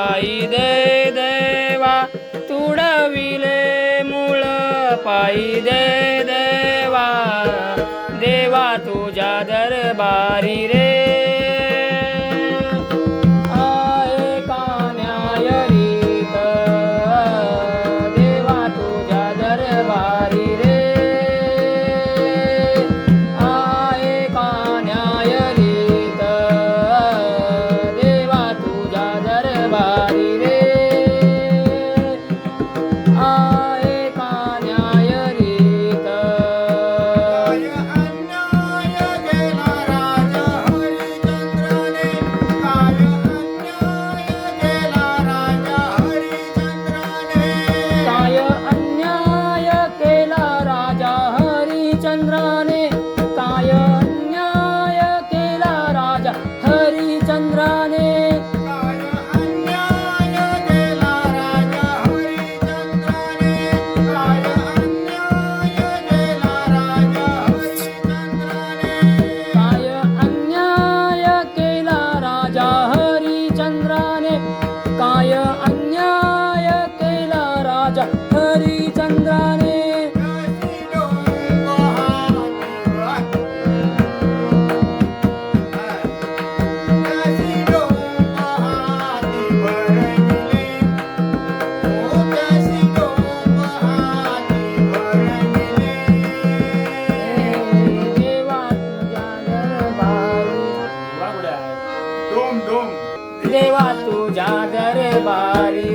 पायी दे देवा तुडविले मूळ पायी दे देवा. देवा तुझ्या दरबारी रे. देवा तुझ्या दरबारी